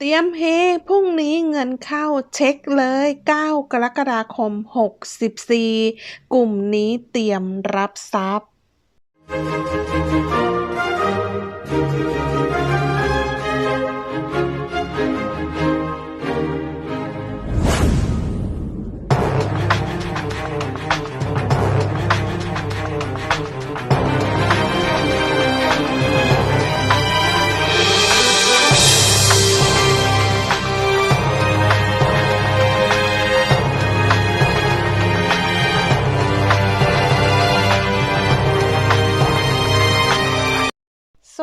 เตรียมเฮพรุ่งนี้เงินเข้าเช็คเลย 9 กรกฎาคม 64 กลุ่มนี้เตรียมรับทรัพย์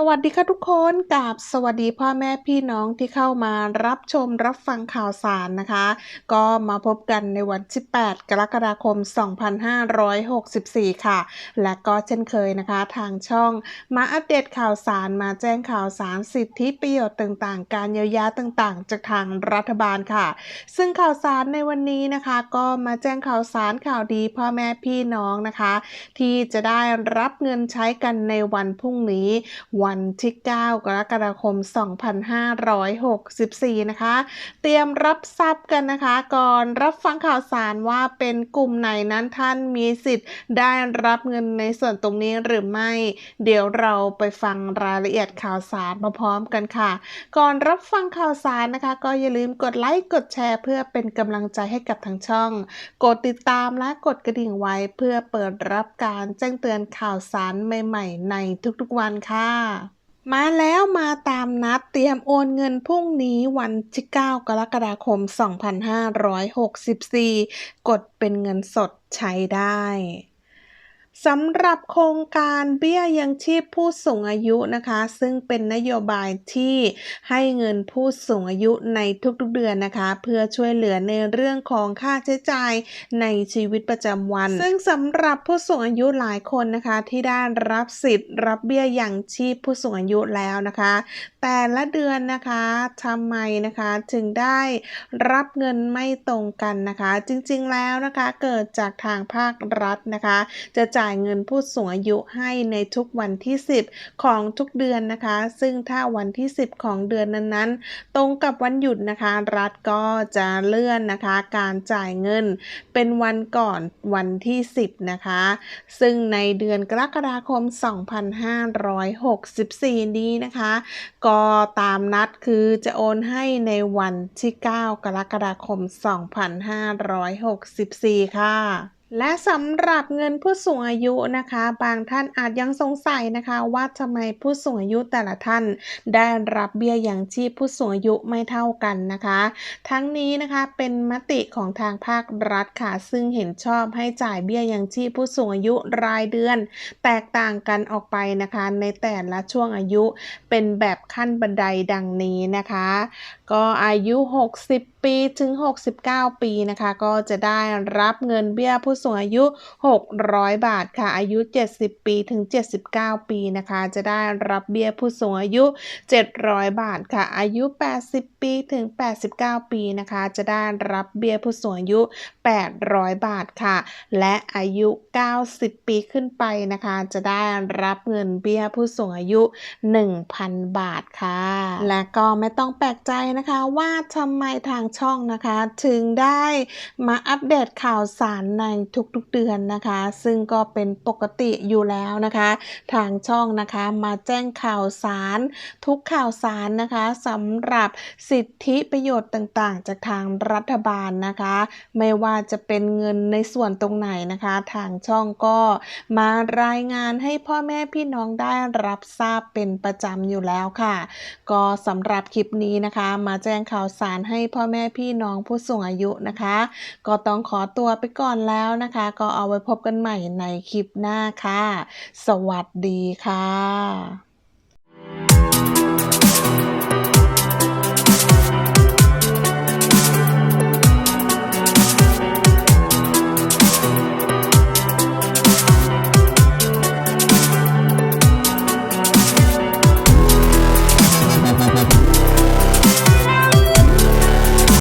วัสดีค่ะทุกคนกับสวัสดีพ่อแม่พี่น้องที่เข้ามารับชมรับฟังข่าวสารนะคะ ก็มาพบกันในวันที่ 8 กรกฎาคม 2564 ค่ะ และก็เช่นเคยนะคะ ทางช่องมาอัปเดตข่าวสารมาแจ้งข่าวสารสิทธิประโยชน์ต่างๆ การเยียวยาต่างๆ จากทางรัฐบาลค่ะ ซึ่งข่าวสารในวันนี้นะคะ ก็มาแจ้งข่าวสารข่าวดีพ่อแม่พี่น้องนะคะ ที่จะได้รับเงินใช้กันในวันพรุ่งนี้วันันที่ 9 กรกฎาคม 2564 นะคะ เตรียมรับทรัพย์กันนะคะ ก่อนรับฟังข่าวสารว่าเป็นกลุ่มไหนนั้นท่านมีสิทธิ์ได้รับเงินในส่วนตรงนี้หรือไม่ เดี๋ยวเราไปฟังรายละเอียดข่าวสารมาพร้อมกันค่ะ ก่อนรับฟังข่าวสารนะคะ ก็อย่าลืมกดไลค์กดแชร์ เพื่อเป็นกำลังใจให้กับทางช่อง กดติดตามและกดกระดิ่งไว้เพื่อเปิดรับการแจ้งเตือนข่าวสารใหม่ ๆ ในทุกๆวันค่ะ มาแล้วมาตามนัดเตรียมโอนเงินพรุ่งนี้วันที่9กรกฎาคม 2564 กดเป็นเงินสดใช้ได้ สำหรับโครงการเบี้ยยังชีพผู้สูงอายุนะคะ ซึ่งเป็นนโยบายที่ให้เงินผู้สูงอายุในทุกๆเดือนนะคะ เพื่อช่วยเหลือในเรื่องของค่าใช้จ่ายในชีวิตประจำวัน ซึ่งสำหรับผู้สูงอายุหลายคนนะคะ ที่ได้รับสิทธิ์ รับเบี้ยยังชีพผู้สูงอายุแล้วนะคะ แต่ละเดือนนะคะทำไมนะคะถึงได้รับเงินไม่ตรงกันนะคะ จริงๆแล้วนะคะ เกิดจากทางภาครัฐนะคะ จะจ่ายายเงินผู้สูงอายุให้ในทุกวันที่ 10 ของทุกเดือนนะคะ ซึ่งถ้าวันที่ 10 ของเดือนนั้นๆ ตรงกับวันหยุดนะคะ รัฐก็จะเลื่อนนะคะ การจ่ายเงินเป็นวันก่อนวันที่ 10 นะคะ ซึ่งในเดือนกรกฎาคม 2564 นี้นะคะ ก็ตามนัดคือจะโอนให้ในวันที่ 9 กรกฎาคม 2564 ค่ะ และสำหรับเงินผู้สูงอายุนะคะ บางท่านอาจยังสงสัยนะคะ ว่าทำไมผู้สูงอายุแต่ละท่าน ได้รับเบี้ยยังชีพผู้สูงอายุไม่เท่ากันนะคะ ทั้งนี้นะคะเป็นมติของทางภาครัฐค่ะ ซึ่งเห็นชอบให้จ่ายเบี้ยยังชีพผู้สูงอายุรายเดือน แตกต่างกันออกไปนะคะ ในแต่ละช่วงอายุเป็นแบบขั้นบันไดดังนี้นะคะ ก็อายุ 60 ปีถึง 69 ปีนะคะ ก็จะได้รับเงินเบี้ยผู้สูงอายุ 600 บาทค่ะ อายุ 70 ปีถึง 79 ปีนะคะ จะได้รับเบี้ยผู้สูงอายุ 700 บาทค่ะ อายุ 80 ปีถึง 89 ปีนะคะ จะได้รับเบี้ยผู้สูงอายุ 800 บาทค่ะ และอายุ 90 ปีขึ้นไปนะคะ จะได้รับเงินเบี้ยผู้สูงอายุ 1,000 บาทค่ะ และก็ไม่ต้องแปลกใจนะนะคะว่าทำไมทางช่องนะคะ ถึงได้มาอัปเดตข่าวสารในทุกๆเดือนนะคะ ซึ่งก็เป็นปกติอยู่แล้วนะคะ ทางช่องนะคะมาแจ้งข่าวสารทุกข่าวสารนะคะสำหรับสิทธิประโยชน์ต่างๆ จากทางรัฐบาลนะคะ ไม่ว่าจะเป็นเงินในส่วนตรงไหนนะคะ ทางช่องก็มารายงานให้พ่อแม่พี่น้องได้รับทราบเป็นประจำอยู่แล้วค่ะ ก็สำหรับคลิปนี้นะคะมาแจ้งข่าวสารให้พ่อแม่พี่น้องผู้สูงอายุนะคะ ก็ต้องขอตัวไปก่อนแล้วนะคะ ก็เอาไว้พบกันใหม่ในคลิปหน้าค่ะ สวัสดีค่ะ